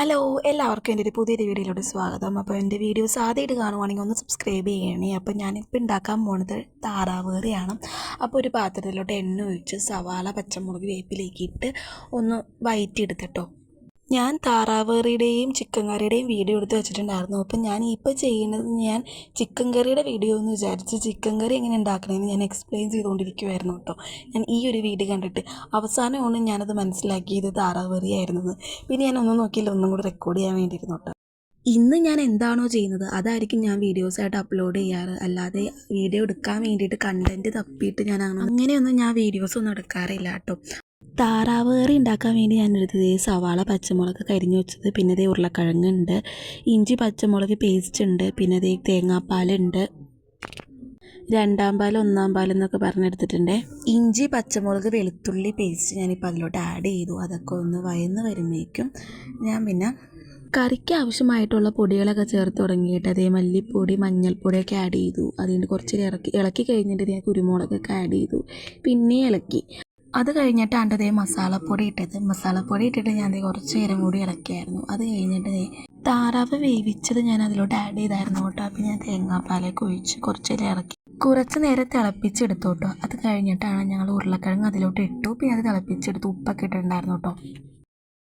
Hello എല്ലാവർക്കും എന്റെ ഒരു പുതിയൊരു വീഡിയോയിലോട്ട് സ്വാഗതം. അപ്പോൾ എന്റെ വീഡിയോസ് ആദ്യമായിട്ട് കാണുവാണെങ്കിൽ ഒന്ന് സബ്സ്ക്രൈബ് ചെയ്യണേ. അപ്പോൾ ഞാനിപ്പോൾ ഉണ്ടാക്കാൻ പോണത് താറാവ് കറിയാണ് അപ്പോൾ ഒരു പാത്രത്തിലോട്ട് എണ്ണ ഒഴിച്ച് സവാള പച്ചമുളക് വേപ്പിലേക്ക് ഇട്ട് ഒന്ന് വയറ്റിയെടുത്തിട്ടോ ഞാൻ താറാവേറിയുടെയും ചിക്കൻ കറിയുടെയും വീഡിയോ എടുത്ത് വെച്ചിട്ടുണ്ടായിരുന്നു. അപ്പം ഞാൻ ഇപ്പോൾ ചെയ്യുന്നത് ഞാൻ ചിക്കൻ കറിയുടെ വീഡിയോ എന്ന് വിചാരിച്ച് ചിക്കൻ കറി എങ്ങനെ ഉണ്ടാക്കണമെന്ന് ഞാൻ എക്സ്പ്ലെയിൻ ചെയ്തുകൊണ്ടിരിക്കുമായിരുന്നു കേട്ടോ. ഞാൻ ഈ ഒരു വീഡിയോ കണ്ടിട്ട് അവസാനമാണ് ഞാനത് മനസ്സിലാക്കിയത് താറാവേറിയായിരുന്നത്. പിന്നെ ഞാൻ ഒന്നും നോക്കിയില്ല ഒന്നും കൂടി റെക്കോർഡ് ചെയ്യാൻ വേണ്ടിയിരുന്നു കേട്ടോ. ഇന്ന് ഞാൻ എന്താണോ ചെയ്യുന്നത് അതായിരിക്കും ഞാൻ വീഡിയോസായിട്ട് അപ്ലോഡ് ചെയ്യാറ്. അല്ലാതെ വീഡിയോ എടുക്കാൻ വേണ്ടിയിട്ട് കണ്ടന്റ് തപ്പിയിട്ട് ഞാൻ അങ്ങനെ അങ്ങനെയൊന്നും ഞാൻ വീഡിയോസ് ഒന്നും എടുക്കാറില്ല കേട്ടോ. താറാവ് കറി ഉണ്ടാക്കാൻ വേണ്ടി ഞാൻ എടുത്തത് സവാള പച്ചമുളക് കരിഞ്ഞു വെച്ചത്. പിന്നെ ദേ ഉരുളക്കിഴങ്ങുണ്ട്. ഇഞ്ചി പച്ചമുളക് പേസ്റ്റ് ഉണ്ട്. പിന്നെ ദേ തേങ്ങാപ്പാലുണ്ട്. രണ്ടാം പാൽ ഒന്നാം പാൽ എന്നൊക്കെ പറഞ്ഞെടുത്തിട്ടുണ്ട്. ഇഞ്ചി പച്ചമുളക് വെളുത്തുള്ളി പേസ്റ്റ് ഞാനിപ്പോൾ അതിലോട്ട് ആഡ് ചെയ്തു. അതൊക്കെ ഒന്ന് വയന്ന് വരുമ്പോഴേക്കും ഞാൻ പിന്നെ കറിക്ക് ആവശ്യമായിട്ടുള്ള പൊടികളൊക്കെ ചേർത്ത് തുടങ്ങിയിട്ട് അതേ മല്ലിപ്പൊടി മഞ്ഞൾപ്പൊടിയൊക്കെ ആഡ് ചെയ്തു. അതിന്റെ കുറച്ച് ഇളക്കി ഇളക്കി കഴിഞ്ഞിട്ട് ഞാൻ കുരുമുളകൊക്കെ ആഡ് ചെയ്തു. പിന്നെ ഇളക്കി. അത് കഴിഞ്ഞിട്ടാണ് ദേ മസാലപ്പൊടി ഇട്ടത്. മസാലപ്പൊടി ഇട്ടിട്ട് ഞാൻ കുറച്ച് നേരം കൂടി ഇളക്കിയായിരുന്നു. അത് കഴിഞ്ഞിട്ട് താറാവ് വേവിച്ചത് ഞാൻ അതിലോട്ട് ആഡ് ചെയ്തായിരുന്നു കേട്ടോ. അപ്പം ഞാൻ തേങ്ങാപ്പാലേക്ക് ഒഴിച്ച് കുറച്ച് നേരം ഇറക്കി കുറച്ച് നേരം തിളപ്പിച്ചെടുത്തു കേട്ടോ. അത് കഴിഞ്ഞിട്ടാണ് ഞങ്ങൾ ഉരുളക്കിഴങ്ങ് അതിലോട്ട് ഇട്ടു. പിന്നെ അത് തിളപ്പിച്ചെടുത്ത് ഉപ്പൊക്കെ ഇട്ടിട്ടുണ്ടായിരുന്നു കേട്ടോ.